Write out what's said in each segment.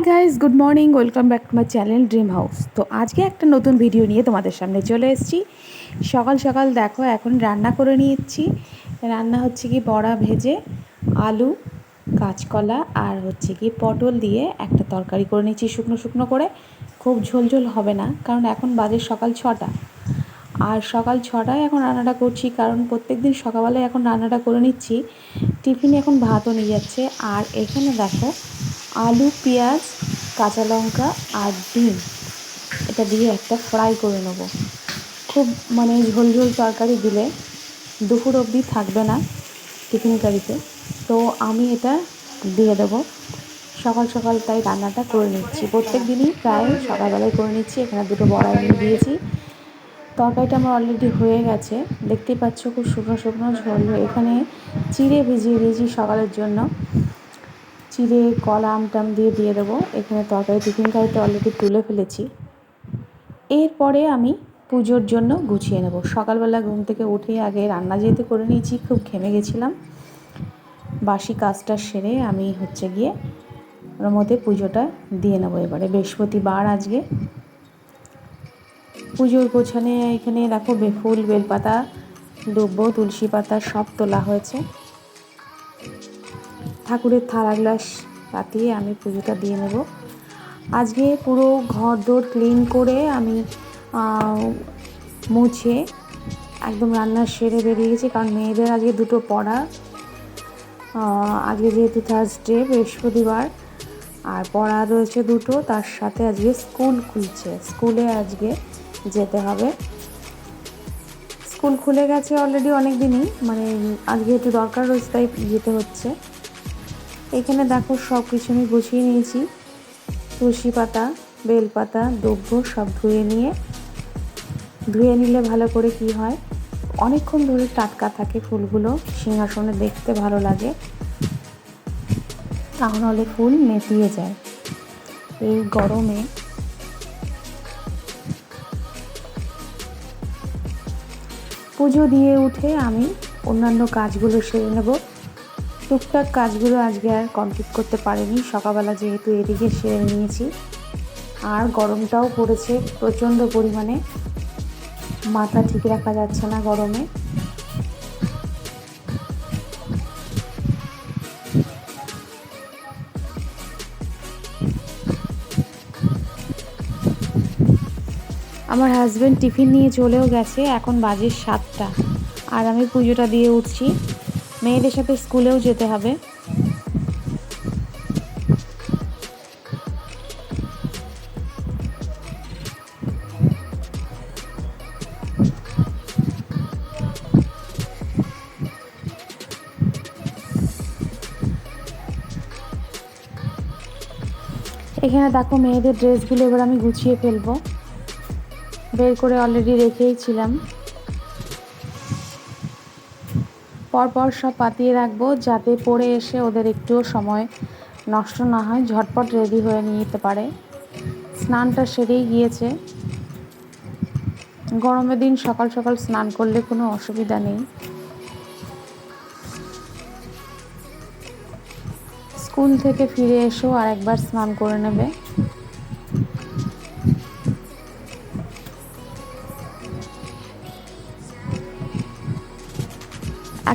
Hi guys good morning welcome back to my channel dream house তো আজকে একটা নতুন ভিডিও নিয়ে তোমাদের সামনে চলে এসেছি। সকাল সকাল দেখো, এখন রান্না করে নিয়েছি। রান্না হচ্ছে কি বড়া ভেজে, আলু, কাঁচকলা আর হচ্ছে কি পটল দিয়ে একটা তরকারি করে নিচ্ছি শুকনো শুকনো করে। খুব ঝোল ঝোল হবে না, কারণ এখন বাজে সকাল ছটা। আর সকাল ছটায় এখন রান্নাটা করছি, কারণ প্রত্যেক দিন সকালবেলায় এখন রান্নাটা করে নিচ্ছি। টিফিনে এখন ভাতও নিয়ে যাচ্ছে। আর এখানে দেখো আলু, পেঁয়াজ, কাঁচা লঙ্কা আর ডিম। এটা দিয়ে একটা ফ্রাই করে নেব। খুব মানে ঝোল ঝোল তরকারি দিলে দুপুর অবধি থাকবে না টিফিন কারিতে তো আমি এটা দিয়ে দেবো। সকাল সকাল তাই রান্নাটা করে নিচ্ছি। প্রত্যেক দিনই প্রায় সকালবেলায় করে নিচ্ছি। এখানে দুটো বড়া এনে দিয়েছি। তরকারিটা আমার অলরেডি হয়ে গেছে। দেখতেই পাচ্ছ খুব শুকনো শুকনো ঝোল। এখানে চিড়ে ভিজিয়ে দিয়েছি সকালের জন্য। চিড়ে, কলা আমটাম দিয়ে দিয়ে দেবো। এখানে তরকারি টিফিন কারিতে অলরেডি তুলে ফেলেছি। এরপরে আমি পুজোর জন্য গুছিয়ে নেব। সকালবেলা ঘুম থেকে উঠে আগে রান্না যেহেতু করে নিয়েছি, খুব ঘেমে গেছিলাম। বাসি কাজটা সেরে আমি হচ্ছে গিয়ে ওর মধ্যে পুজোটা দিয়ে নেব এবারে। বৃহস্পতিবার আজকে। পুজোর গোছানে এখানে দেখো বেফুল, বেলপাতা, দুব্ব, তুলসী পাতা সব তোলা হয়েছে। ঠাকুরের থালা গ্লাস পাতিয়ে আমি পুজোটা দিয়ে নেব। আজকে পুরো ঘর দোর ক্লিন করে আমি মুছে একদম রান্না সেরে বেরিয়ে গেছি, কারণ মেয়েদের আজকে দুটো পড়া। আজকে যেহেতু থার্সডে বৃহস্পতিবার, আর পড়া রয়েছে দুটো, তার সাথে আজকে স্কুল খুলছে। স্কুলে আজকে যেতে হবে। স্কুল খুলে গেছে অলরেডি অনেক দিনই মানে আজকে একটু দরকার রয়েছে, তাই যেতে হচ্ছে। এখানে দেখো সব কিছু আমি গুছিয়ে নিয়েছি। তুলসী পাতা বেলপাতা দ্রব্য সব ধুয়ে নিয়ে। ধুয়ে নিলে ভালো করে কি হয়? অনেকক্ষণ ধরে টাটকা থাকে ফুলগুলো, সিংহাসনে দেখতে ভালো লাগে। তাহলে ফুল নেতিয়ে যায়। এই গরমে পুজো দিয়ে উঠে আমি অন্যান্য কাজগুলো সেরে নেব। টুকটাক কাজগুলো আজকে আর কমপ্লিট করতে পারিনি। সকালবেলা যেহেতু এদিকে সেরে নিয়েছি। আর গরমটাও পড়েছে প্রচণ্ড পরিমাণে। মাথা ঠিক রাখা যাচ্ছে না গরমে। আমার হাজব্যান্ড টিফিন নিয়ে চলেও গেছে, এখন বাজে সাতটা। আর আমি পুজোটা দিয়ে উঠছি। মেয়েদের সাথে স্কুলেও যেতে হবে। এখানে দেখো মেয়েদের ড্রেসগুলো এবার আমি গুছিয়ে ফেলব। বের করে অলরেডি রেখেই ছিলাম। পরপর সব পাতিয়ে রাখব যাতে পরে এসে ওদের একটুও সময় নষ্ট না হয়, ঝটপট রেডি হয়ে নিয়ে যেতে পারে। স্নানটা সেরেই গিয়েছে। গরমের দিন সকাল সকাল স্নান করলে কোনো অসুবিধা নেই। স্কুল থেকে ফিরে এসেও আর একবার স্নান করে নেবে।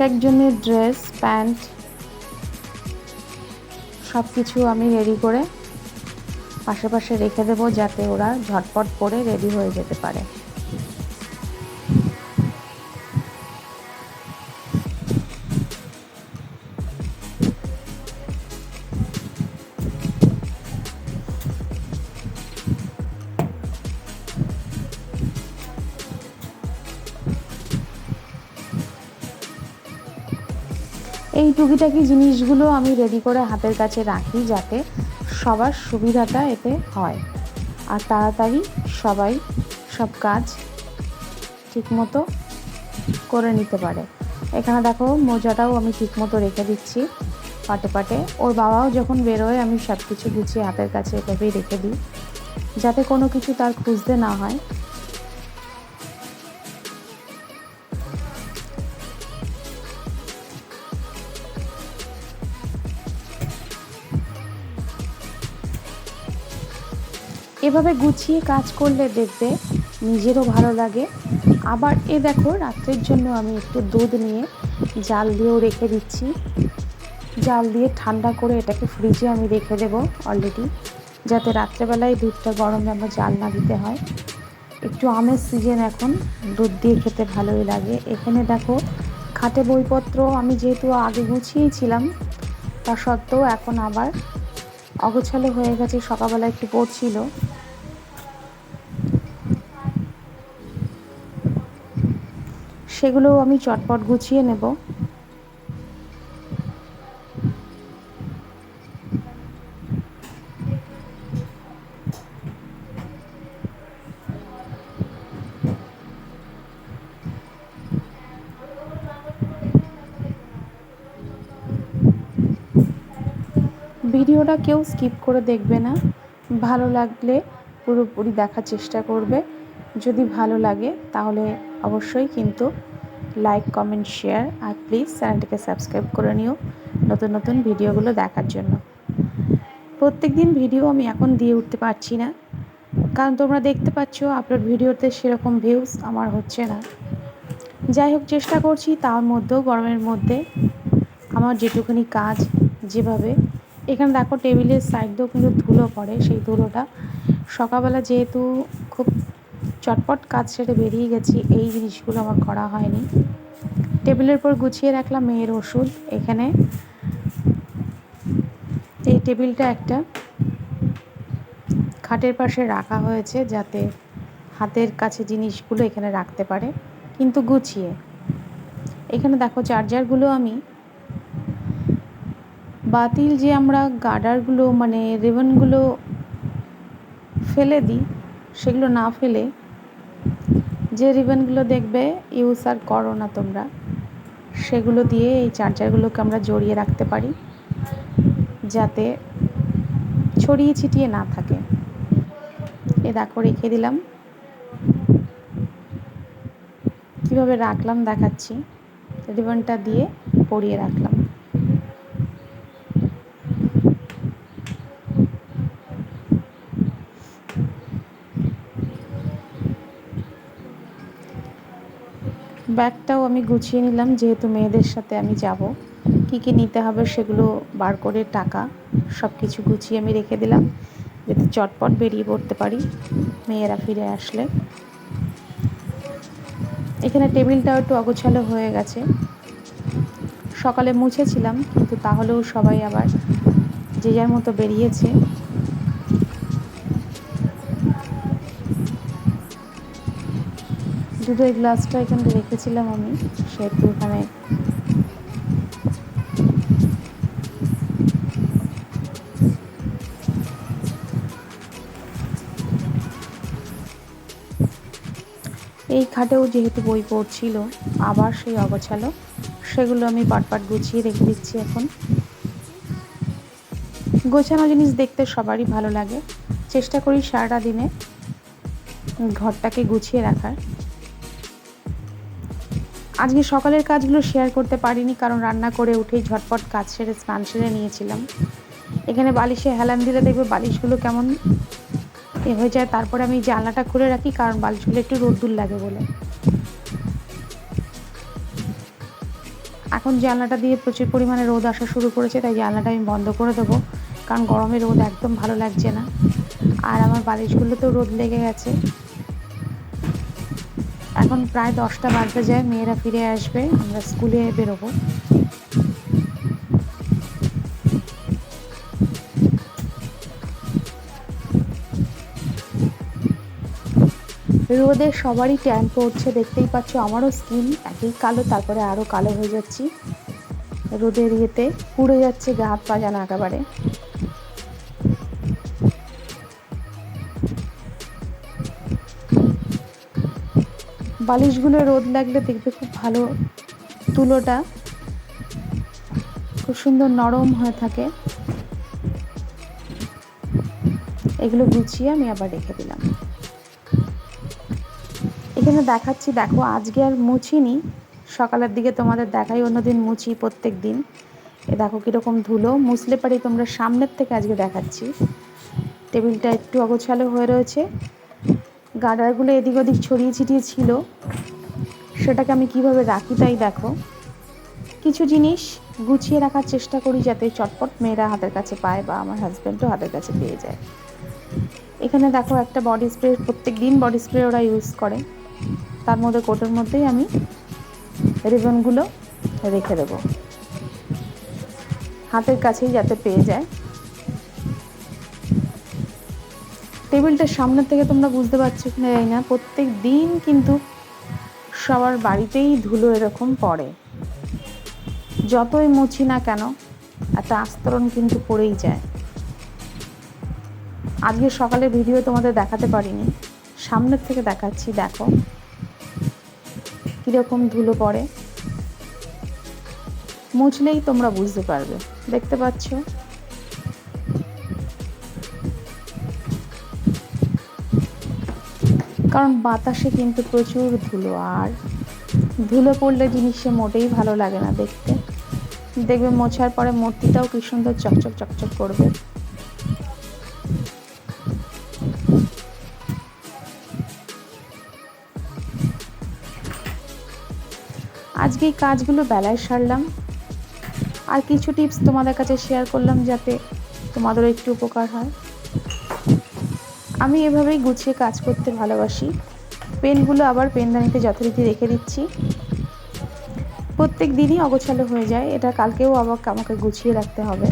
এক একজনের ড্রেস প্যান্ট সব কিছু আমি রেডি করে পাশে পাশে রেখে দেবো যাতে ওরা ঝটপট করে রেডি হয়ে যেতে পারে। এই টুকিটাকি জিনিসগুলো আমি রেডি করে হাতের কাছে রাখি যাতে সবার সুবিধাটা এতে হয়। আর তাড়াতাড়ি সবাই সব কাজ ঠিকমতো করে নিতে পারে। এখানে দেখো মোজাটাও আমি ঠিকমতো রেখে দিচ্ছি পাটে পাটে। ওর বাবাও যখন বেরোয় আমি সব কিছু গুছিয়ে হাতের কাছে এভাবেই রেখে দিই। যাতে কোনো কিছু তার খুঁজতে না হয়। এভাবে গুছিয়ে কাজ করলে দেখবে নিজেরও ভালো লাগে। আবার এ দেখো, রাত্রের জন্য আমি একটু দুধ নিয়ে জাল দিয়েও রেখে দিচ্ছি। জাল দিয়ে ঠান্ডা করে এটাকে ফ্রিজে আমি রেখে দেবো অলরেডি যাতে রাত্রেবেলায় দুধটা গরমে আমার জাল না দিতে হয়। একটু আমের সিজন এখন, দুধ দিয়ে খেতে ভালোই লাগে। এখানে দেখো, খাটে বইপত্র আমি যেহেতু আগে গুছিয়েছিলাম, তা সত্ত্বেও এখন আবার অগোছালো হয়ে গেছে, সকালবেলা একটু পড়ছিল। সেগুলোও আমি চটপট গুছিয়ে নেব। ভিডিওটা কেউ স্কিপ করে দেখবে না। ভালো লাগলে পুরোপুরি দেখার চেষ্টা করবে। যদি ভালো লাগে তাহলে অবশ্যই কিন্তু লাইক, কমেন্ট, শেয়ার আর প্লিজ চ্যানেলটিকে সাবস্ক্রাইব করে নিও নতুন নতুন ভিডিওগুলো দেখার জন্য। প্রত্যেক দিন ভিডিও আমি এখন দিয়ে উঠতে পারছি না, কারণ তোমরা দেখতে পাচ্ছ আপলোড ভিডিওতে সেরকম ভিউজ আমার হচ্ছে না। যাই হোক, চেষ্টা করছি তার মধ্যেও, গরমের মধ্যে আমার যেটুকুনি কাজ যেভাবে। এখানে দেখো টেবিলের সাইড দিয়েও কিন্তু ধুলো পড়ে, সেই ধুলোটা সকালবেলা যেহেতু খুব চটপট কাজ সেরে বেরিয়ে গেছি। এই জিনিসগুলো আমার করা হয়নি। টেবিলের উপর গুছিয়ে রাখলাম মেয়ের ওষুধ। এখানে এই টেবিলটা একটা খাটের পাশে রাখা হয়েছে যাতে হাতের কাছে জিনিসগুলো এখানে রাখতে পারে, কিন্তু গুছিয়ে। এখানে দেখো চার্জারগুলো আমি বাতিল যে আমরা গার্ডারগুলো মানে রিবনগুলো ফেলে দিই, সেগুলো না ফেলে যে রিবনগুলো দেখবে ইউজ আর করো না তোমরা, সেগুলো দিয়ে এই চার্জারগুলোকে আমরা জড়িয়ে রাখতে পারি, যাতে ছড়িয়ে ছিটিয়ে না থাকে। এ দেখো, রেখে দিলাম। কীভাবে রাখলাম দেখাচ্ছি। রিবনটা দিয়ে পরিয়ে রাখলাম। ব্যাগটাও আমি গুছিয়ে নিলাম, যেহেতু মেয়েদের সাথে আমি যাব। কী কী নিতে হবে সেগুলো বার করে টাকা সব কিছু গুছিয়ে আমি রেখে দিলাম, যাতে চটপট বেরিয়ে পড়তে পারি মেয়েরা ফিরে আসলে। এখানে টেবিলটাও একটু অগোছালো হয়ে গেছে। সকালে মুছেছিলাম, কিন্তু তাহলেও সবাই আবার যে যার মতো বেরিয়েছে। দুধের গ্লাসটা এখানে রেখেছিলাম আমি সেহেতু এখানে এই খাটেও যেহেতু বই পড়ছিল, আবার সেই অগোছালো, সেগুলো আমি পাটপাট গুছিয়ে রেখে দিচ্ছি এখন। গোছানো জিনিস দেখতে সবারই ভালো লাগে। চেষ্টা করি সারাটা দিনে ঘরটাকে গুছিয়ে রাখার। আজকে সকালের কাজগুলো শেয়ার করতে পারিনি কারণ রান্না করে উঠেই ঝটপট কাজ সেরে স্নান সেরে নিয়েছিলাম। এখানে বালিশে হেলান দিলে দেখবে বালিশগুলো কেমন এ হয়ে যায়। তারপরে আমি জানলাটা খুলে রাখি কারণ বালিশগুলো একটু রোদ্দুর লাগে বলে। এখন জানলাটা দিয়ে প্রচুর পরিমাণে রোদ আসা শুরু করেছে, তাই জানলাটা আমি বন্ধ করে দেবো কারণ গরমে রোদ একদম ভালো লাগছে না। আর আমার বালিশগুলোতেও রোদ লেগে গেছে। এখন প্রায় দশটা বাজতে যায়, মেয়েরা ফিরে আসবে, আমরা স্কুলে বেরোবো। রোদে সবারই ট্যান পড়ছে, দেখতেই পাচ্ছ আমারও স্কিন একই কালো, তারপরে আরও কালো হয়ে যাচ্ছি। রোদের ইয়েতে পুড়ে যাচ্ছে গা, হাত পা যেন একেবারে। বালিশগুলো রোদ লাগলে দেখবে খুব ভালো তুলোটা। খুব সুন্দর নরম হয়ে থাকে। এগুলো গুছিয়ে আমি আবার রেখে দিলাম। এখানে দেখাচ্ছি, দেখো আজকে আর মুছিনি। সকালের দিকে তোমাদের দেখাই, অন্যদিন মুছি প্রত্যেক দিন এ দেখো কীরকম ধুলো। মুছলে পারি তোমরা সামনের থেকে আজকে দেখাচ্ছি। টেবিলটা একটু অগোছালো হয়ে রয়েছে। গার্ডারগুলো এদিক ওদিক ছড়িয়ে ছিটিয়ে ছিল। সেটাকে আমি কীভাবে রাখি তাই দেখো। কিছু জিনিস গুছিয়ে রাখার চেষ্টা করি যাতে চটপট মেয়েরা হাতের কাছে পায় বা আমার হাজব্যান্ডও হাতের কাছে পেয়ে যায়। এখানে দেখো একটা বডি স্প্রে প্রত্যেক দিন বডি স্প্রে ওরা ইউজ করে। তার মধ্যে কোটোর মধ্যেই আমি রিবনগুলো রেখে দেবো। হাতের কাছেই যাতে পেয়ে যায়। টেবিলটার সামনের থেকে তোমরা বুঝতে পারছ কিনা জানি না। প্রত্যেক দিন কিন্তু সবার বাড়িতেই ধুলো এরকম পড়ে। যতই মুছি না কেন, একটা আস্তরণ কিন্তু পড়েই যায়। আজকে সকালে ভিডিও তোমাদের দেখাতে পারিনি। সামনের থেকে দেখাচ্ছি, দেখো। কীরকম ধুলো পড়ে। মুছলেই তোমরা বুঝতে পারবে। দেখতে পাচ্ছ? কারণ বাতাসে কিন্তু প্রচুর ধুলো আর ধুলো পড়লে জিনিসে মোটেই ভালো লাগে না দেখতে। দেখবে মোছার পরে মূর্তিটাও কি সুন্দর চকচক চকচক করবে। আজকে এই কাজগুলো বেলায় সারলাম। আর কিছু টিপস তোমাদের কাছে শেয়ার করলাম যাতে তোমাদেরও একটু উপকার হয়। আমি এভাবেই গুছিয়ে কাজ করতে ভালোবাসি। পেনগুলো আবার পেনদানিতে যথারীতি রেখে দিচ্ছি। প্রত্যেক দিনই অগোছালো হয়ে যায়। এটা কালকেও আবার আমাকে গুছিয়ে রাখতে হবে।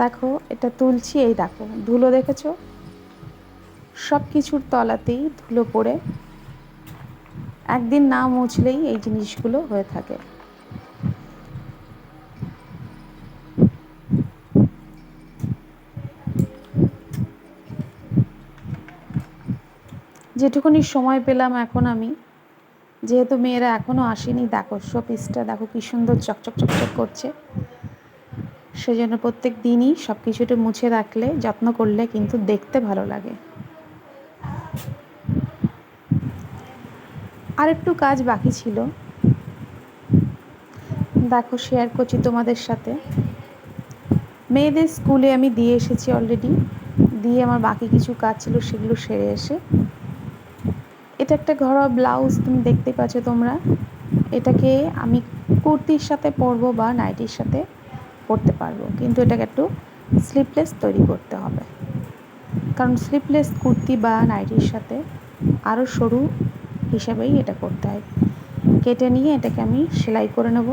দেখো, এটা তুলছি, এই দেখো। ধুলো দেখেছ? সব কিছুর তলাতেই ধুলো পড়ে। একদিন না মুছলেই এই জিনিসগুলো হয়ে থাকে। যেটুকুনি সময় পেলাম এখন আমি, যেহেতু মেয়েরা এখনও আসেনি, দেখো, শোপিসটা, দেখো কী সুন্দর চকচক চকচক করছে। সেজন্য প্রত্যেক দিনই সব কিছুটা মুছে রাখলে, যত্ন করলে কিন্তু দেখতে ভালো লাগে। আর একটু কাজ বাকি ছিল। দেখো শেয়ার করছি তোমাদের সাথে। মেয়েদের স্কুলে আমি দিয়ে এসেছি অলরেডি দিয়ে আমার বাকি কিছু কাজ ছিল, সেগুলো সেরে এসে। এটা একটা ঘরোয়া ব্লাউজ তুমি দেখতে পাচ্ছ তোমরা। এটাকে আমি কুর্তির সাথে পরবো বা নাইটির সাথে। পরতে পারব। কিন্তু এটাকে একটু স্লিপলেস তৈরি করতে হবে। কারণ স্লিপলেস কুর্তি বা নাইটির সাথে আরও সরু হিসাবেই এটা করতে হয়। কেটে নিয়ে এটাকে আমি সেলাই করে নেব।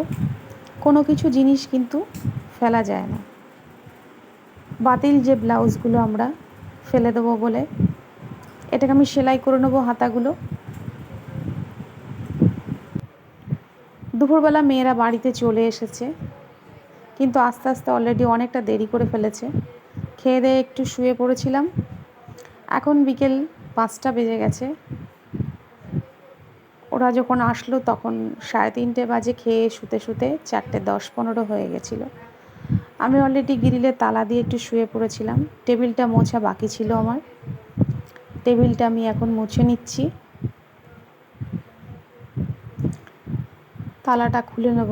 কোনো কিছু জিনিস কিন্তু ফেলা যায় না। বাতিল যে ব্লাউজগুলো আমরা ফেলে দেবো বলে, এটাকে আমি সেলাই করে নেব হাতাগুলো। দুপুরবেলা মেয়েরা বাড়িতে চলে এসেছে। কিন্তু আস্তে আস্তে অলরেডি অনেকটা দেরি করে ফেলেছে। খেয়ে দিয়ে একটু শুয়ে পড়েছিলাম। এখন বিকেল পাঁচটা বেজে গেছে। ওরা যখন আসলো তখন সাড়ে তিনটে বাজে খেয়ে শুতে শুতে চারটে দশ পনেরো হয়ে গেছিল। আমি অলরেডি গ্রিলে তালা দিয়ে একটু শুয়ে পড়েছিলাম। টেবিলটা মোছা বাকি ছিল আমার। টেবিলটা আমি এখন মুছে নিচ্ছি। তালাটা খুলে নেব।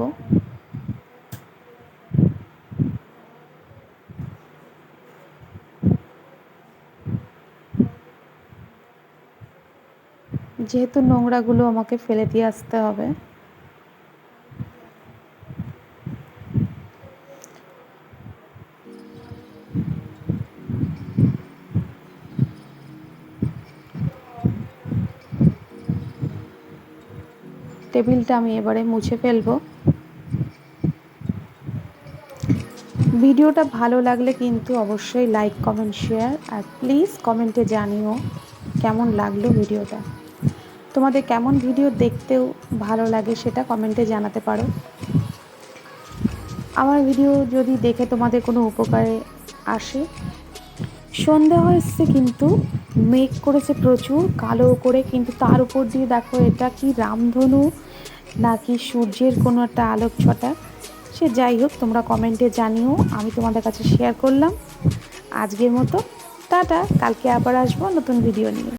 যেহেতু নোংরাগুলো আমাকে ফেলে দিয়ে আসতে হবে। টেবিলটা আমি এবারে মুছে ফেলব। ভিডিওটা ভালো লাগলে কিন্তু অবশ্যই লাইক, কমেন্ট, শেয়ার, আর প্লিজ কমেন্টে জানিও কেমন লাগল ভিডিওটা। তোমাদের কেমন ভিডিও দেখতেও ভালো লাগে সেটা কমেন্টে জানাতে পারো। আমার ভিডিও যদি দেখে তোমাদের কোনো উপকারে আসে। সন্ধে হয়েছে কিন্তু, মেঘ করেছে প্রচুর, কালো করে, কিন্তু তার উপর দিয়ে দেখো এটা কি রামধনু নাকি সূর্যের কোনো একটা আলোক ছটা সে যাই হোক, তোমরা কমেন্টে জানিও, আমি তোমাদের কাছে শেয়ার করলাম। আজকের মতো, টাটা, কালকে আবার আসব নতুন ভিডিও নিয়ে।